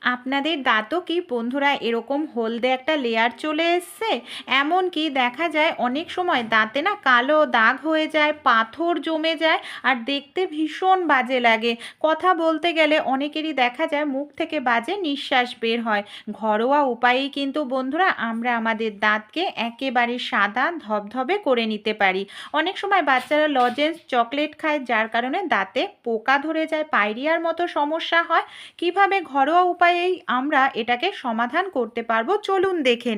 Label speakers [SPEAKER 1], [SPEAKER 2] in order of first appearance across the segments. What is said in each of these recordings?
[SPEAKER 1] আপনাদের দাঁতও কি, বন্ধুরা, এরকম হলদে একটা লেয়ার চলে এসছে? এমন কি দেখা যায় অনেক সময় দাঁতে না কালো দাগ হয়ে যায়, পাথর জমে যায়, আর দেখতে ভীষণ বাজে লাগে। কথা বলতে গেলে অনেকেরই দেখা যায় মুখ থেকে বাজে নিঃশ্বাস বের হয়। ঘরোয়া উপায়েই কিন্তু, বন্ধুরা, আমরা আমাদের দাঁতকে একেবারে সাদা ধবধবে করে নিতে পারি। অনেক সময় বাচ্চারা লজেন্স চকলেট খায়, যার কারণে দাঁতে পোকা ধরে যায় পাইরিয়ার মতো সমস্যা হয়। কীভাবে ঘরোয়া উপায়েই আমরা এটাকে সমাধান করতে পারব চলুন দেখে।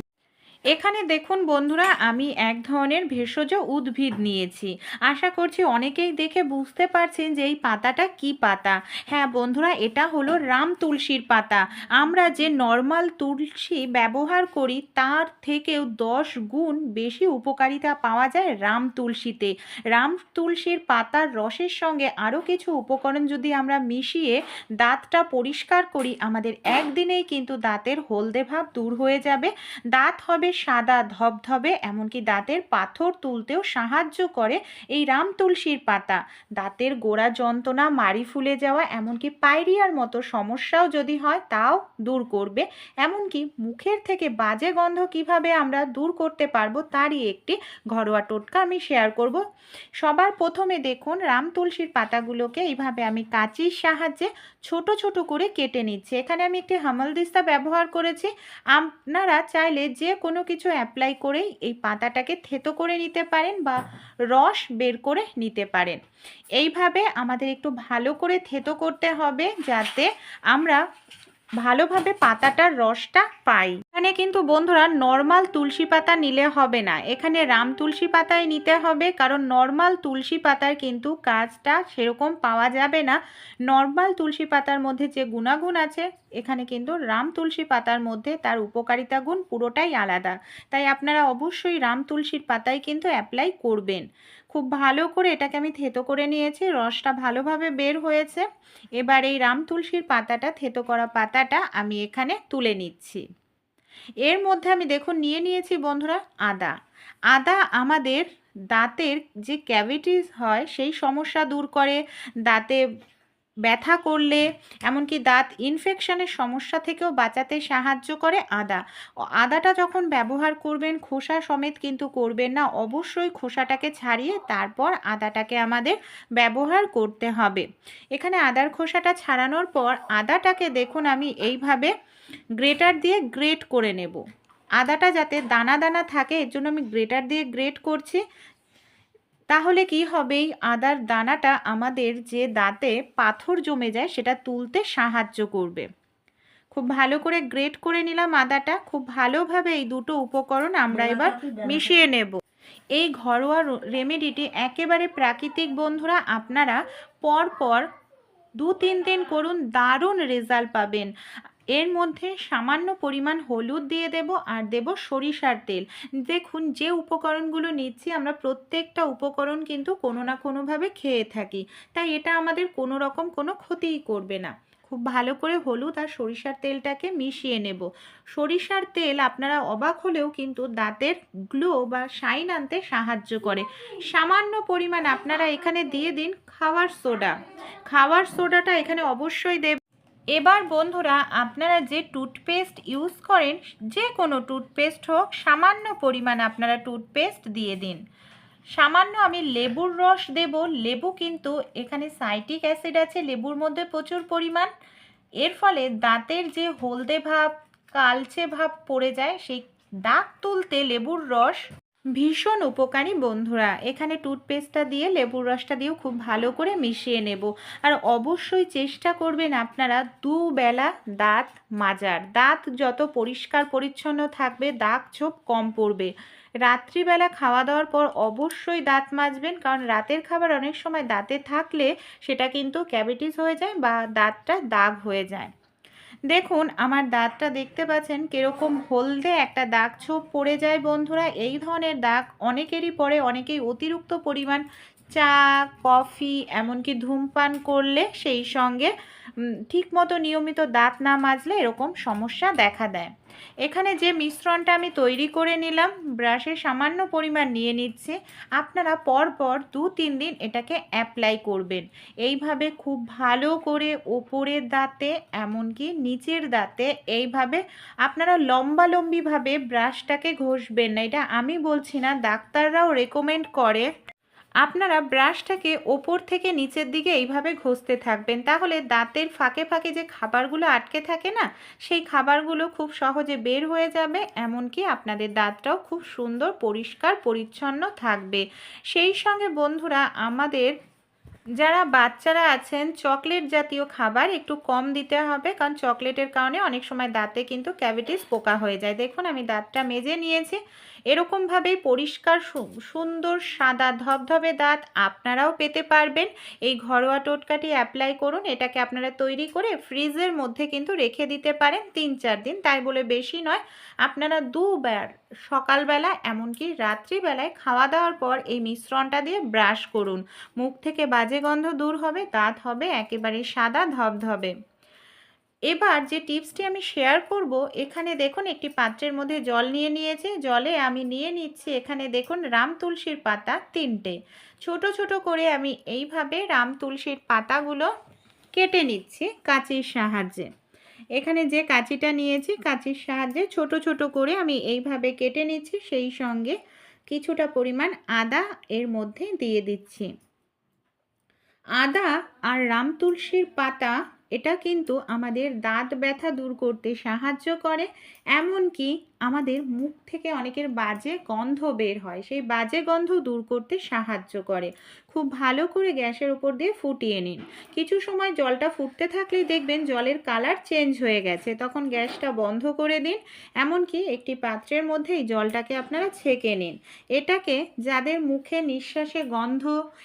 [SPEAKER 1] এখানে দেখুন বন্ধুরা, আমি এক ধরনের ভেষজ উদ্ভিদ নিয়েছি। আশা করছি অনেকেই দেখে বুঝতে পারছেন যে এই পাতাটা কি পাতা। হ্যাঁ বন্ধুরা, এটা হলো রাম তুলসীর পাতা। আমরা যে নর্মাল তুলসী ব্যবহার করি, তার থেকেও দশ গুণ বেশি উপকারিতা পাওয়া যায় রাম তুলসীতে। রাম তুলসীর পাতার রসের সঙ্গে আরও কিছু উপকরণ যদি আমরা মিশিয়ে দাঁতটা পরিষ্কার করি, আমাদের একদিনেই কিন্তু দাঁতের হলদে ভাব দূর হয়ে যাবে। দাঁত হবে সাদা ধবধবে, এমনকি দাঁতের পাথর তুলতেও সাহায্য করে এই রাম তুলসীর পাতা। দাঁতের গোড়া যন্ত্রণা, মাড়ি ফুলে যাওয়া, এমনকি পাইরিয়ার মতো সমস্যাও যদি হয়, তাও দূর করবে। এমনকি মুখের থেকে বাজে গন্ধ কীভাবে আমরা দূর করতে পারব, তারই একটি ঘরোয়া টোটকা আমি শেয়ার করব। সবার প্রথমে দেখুন, রাম তুলসীর পাতাগুলোকে এইভাবে আমি কাঁচির সাহায্যে ছোট ছোট করে কেটে নিচ্ছি। এখানে আমি একটি হামালদিস্তা ব্যবহার করেছি। আপনারা চাইলে যে কোনো কিছু অ্যাপ্লাই করেই এই পাতাটাকে থেতো করে নিতে পারেন বা রস বের করে নিতে পারেন। এইভাবে আমাদের একটু ভালো করে থেতো করতে হবে যাতে আমরা ভালোভাবে পাতাটার রসটা পাই। এখানে কিন্তু বন্ধুরা নর্মাল তুলসী পাতা নিলে হবে না। এখানে রাম তুলসী পাতাই নিতে হবে, কারণ নর্মাল তুলসী পাতার কিন্তু কাজটা সেরকম পাওয়া যাবে না। নর্মাল তুলসী পাতার মধ্যে যে গুণাগুণ আছে, এখানে কিন্তু রাম তুলসী পাতার মধ্যে তার উপকারিতা গুণ পুরোটাই আলাদা। তাই আপনারা অবশ্যই রাম তুলসীর পাতাই কিন্তু অ্যাপ্লাই করবেন। খুব ভালো করে এটাকে আমি থেতো করে নিয়েছি, রসটা ভালোভাবে বের হয়েছে। এবার এই রাম তুলসীর পাতাটা, থেতো করা পাতাটা আমি এখানে তুলে নিচ্ছি। এর মধ্যে আমি দেখুন, নিয়ে নিয়েছি বন্ধুরা আদা। আদা আমাদের দাঁতের যে ক্যাভিটিস হয়, সেই সমস্যা দূর করে। দাঁতে ব্যথা করলে, এমনকি দাঁত ইনফেকশনের সমস্যা থেকেও বাঁচাতে সাহায্য করে আদা। আদাটা যখন ব্যবহার করবেন, খোসা সমেত কিন্তু করবেন না। অবশ্যই খোসাটাকে ছাড়িয়ে তারপর আদাটাকে আমাদের ব্যবহার করতে হবে। এখানে আদার খোসাটা ছাড়ানোর পর আদাটাকে দেখুন আমি এইভাবে গ্রেটার দিয়ে গ্রেট করে নেব। আদাটা যাতে দানা দানা থাকে, এর জন্য আমি গ্রেটার দিয়ে গ্রেট করছি। তাহলে কি হবে? এই আদার দানাটা আমাদের যে দাঁতে পাথর জমে যায় সেটা তুলতে সাহায্য করবে। খুব ভালো করে গ্রেট করে নিলাম আদাটা। খুব ভালোভাবে এই দুটো উপকরণ আমরা এবার মিশিয়ে নেব। এই ঘরোয়া রেমেডিটি একেবারে প্রাকৃতিক বন্ধুরা আপনারা পর পর দু তিন দিন করুন দারুণ রেজাল্ট পাবেন। এর মধ্যে সামান্য পরিমাণ হলুদ দিয়ে দেব আর দেব সরিষার তেল। দেখুন, যে উপকরণগুলো নিচ্ছি, আমরা প্রত্যেকটা উপকরণ কিন্তু কোনো না কোনোভাবে খেয়ে থাকি। তাই এটা আমাদের কোনো রকম কোনো ক্ষতিই করবে না। খুব ভালো করে হলুদ আর সরিষার তেলটাকে মিশিয়ে নেব। সরিষার তেল আপনারা অবাক হলেও কিন্তু দাঁতের গ্লো বা শাইন আনতে সাহায্য করে। সামান্য পরিমাণ আপনারা এখানে দিয়ে দিন খাওয়ার সোডা। খাওয়ার সোডাটা এখানে অবশ্যই দেব। এবার বন্ধুরা আপনারা যে টুথপেস্ট ইউজ করেন, যে কোনো টুথপেস্ট হোক, সামান্য পরিমাণ আপনারা টুথপেস্ট দিয়ে দিন। সামান্য আমি লেবুর রস দেব। লেবু কিন্তু এখানে সাইটিক অ্যাসিড আছে, লেবুর মধ্যে প্রচুর পরিমাণ। এর ফলে দাঁতের যে হলদে ভাব, কালচে ভাব পড়ে যায়, সেই দাগ তুলতে লেবুর রস ভীষণ উপকারী বন্ধুরা। এখানে টুথপেস্টটা দিয়ে, লেবুর রসটা দিয়েও খুব ভালো করে মিশিয়ে নেব। আর অবশ্যই চেষ্টা করবেন আপনারা দুবেলা দাঁত মাজার। দাঁত যত পরিষ্কার পরিচ্ছন্ন থাকবে, দাগ ছোপ কম পড়বে। রাত্রিবেলা খাওয়া দাওয়ার পর অবশ্যই দাঁত মাজবেন, কারণ রাতের খাবার অনেক সময় দাঁতে থাকলে সেটা কিন্তু ক্যাভিটিস হয়ে যায় বা দাঁতটা দাগ হয়ে যায়। দেখুন, আমার দাঁতটা দেখতে পাচ্ছেন কীরকম হলদে একটা দাগ ছোপ পড়ে যায় বন্ধুরা। এই ধরনের দাগ অনেকেরই পরে অনেকেই অতিরিক্ত পরিমাণ চা, কফি, এমনকি ধূমপান করলে সেই সঙ্গে ঠিকমতো নিয়মিত দাঁত না মাজলে এরকম সমস্যা দেখা দেয়। এখানে যে মিশ্রণটা আমি তৈরি করে নিলাম ব্রাশে সামান্য পরিমাণ নিয়ে নিচ্ছে। আপনারা পর পর দু, তিন দিন এটাকে অ্যাপ্লাই করবেন। এইভাবে খুব ভালো করে ওপরের দাঁতে, এমনকি নিচের দাঁতে এইভাবে আপনারা লম্বালম্বিভাবে ব্রাশটাকে ঘষবেন না। এটা আমি বলছি না, ডাক্তাররাও রেকমেন্ড করে। আপনারা ব্রাশটাকে ওপর থেকে নিচের দিকে এইভাবে ঘষতে থাকবেন। তাহলে দাঁতের ফাঁকে ফাঁকে যে খাবারগুলো আটকে থাকে না, সেই খাবারগুলো খুব সহজে বের হয়ে যাবে, এমনকি আপনাদের দাঁতটাও খুব সুন্দর, পরিষ্কার, পরিচ্ছন্ন থাকবে। সেই সঙ্গে বন্ধুরা, আমাদের যারা বাচ্চারা আছেন, চকলেট জাতীয় খাবার একটু কম দিতে হবে, কারণ চকলেটের কারণে অনেক সময় দাঁতে কিন্তু ক্যাভিটিস পোকা হয়ে যায়। দেখুন, আমি দাঁতটা মেজে নিয়েছি। এরকমভাবেই পরিষ্কার সুন্দর, সাদা, ধবধবে দাঁত আপনারাও পেতে পারবেন। এই ঘরোয়া টোটকাটি অ্যাপ্লাই করুন, এটাকে আপনারা তৈরি করে ফ্রিজের মধ্যে কিন্তু রেখে দিতে পারেন তিন, চার দিন। তাই বলে বেশি নয়, আপনারা দুবার সকালবেলা এমনকি রাত্রিবেলায় খাওয়া দাওয়ার পর এই মিশ্রণটা দিয়ে ব্রাশ করুন। মুখ থেকে বাজে গন্ধ দূর হবে, দাঁত হবে একেবারে সাদা, ধবধবে। এবার যে টিপসটি আমি শেয়ার করব, এখানে দেখুন একটি পাত্রের মধ্যে জল নিয়ে নিয়েছি। জলে আমি নিয়ে নিচ্ছি এখানে দেখুন রাম তুলসীর পাতা তিনটে। ছোট ছোট করে আমি এইভাবে রাম তুলসীর পাতাগুলো কেটে নিচ্ছি কাঁচির সাহায্যে। এখানে যে কাঁচিটা নিয়েছি, কাঁচির সাহায্যে ছোট ছোট করে আমি এইভাবে কেটে নিচ্ছি। সেই সঙ্গে কিছুটা পরিমাণ আদা এর মধ্যে দিয়ে দিচ্ছি। আদা আর রাম তুলসীর পাতা এটা কিন্তু আমাদের দাঁত ব্যথা দূর করতে সাহায্য করে এমনকি আমাদের মুখ থেকে অনেকের বাজে গন্ধ বের হয়। সেই বাজে গন্ধ দূর করতে সাহায্য করে। খুব ভালো করে গ্যাসের উপর দিয়ে ফুটিয়ে নিন। কিছু সময় জলটা ফুটতে থাকলেই দেখবেন জলের কালার চেঞ্জ হয়ে গেছে। তখন গ্যাসটা বন্ধ করে দিন। এমনকি একটি পাত্রের মধ্যে এই জলটাকে আপনারা ছেঁকে নিন। এটাকে যাদের মুখে নিঃশ্বাসে গন্ধ,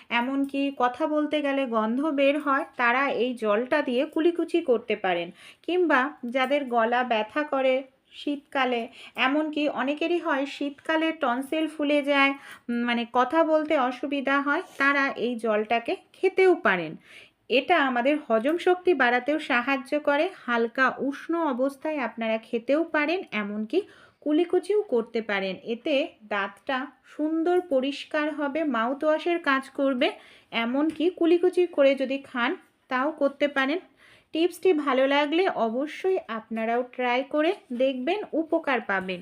[SPEAKER 1] এমনকি কথা বলতে গেলে গন্ধ বের হয়, তারা এই জলটা দিয়ে কুলিকুচি করতে পারেন। কিংবা যাদের গলা ব্যথা করে শীতকালে। এমনকি অনেকেরই হয় শীতকালে টনসেল ফুলে যায় মানে কথা বলতে অসুবিধা হয়, তারা এই জলটাকে খেতেও পারেন। এটা আমাদের হজম শক্তি বাড়াতেও সাহায্য করে, হালকা উষ্ণ অবস্থায় আপনারা খেতেও পারেন, এমনকি কুলিকুচিও করতে পারেন। এতে দাঁতটা সুন্দর পরিষ্কার হবে মাউথ ওয়াশের কাজ করবে, এমনকি কুলিকুচি করে যদি খান, তাও করতে পারেন। টিপসটি ভালো লাগলে অবশ্যই আপনারাও ট্রাই করে দেখবেন উপকার পাবেন।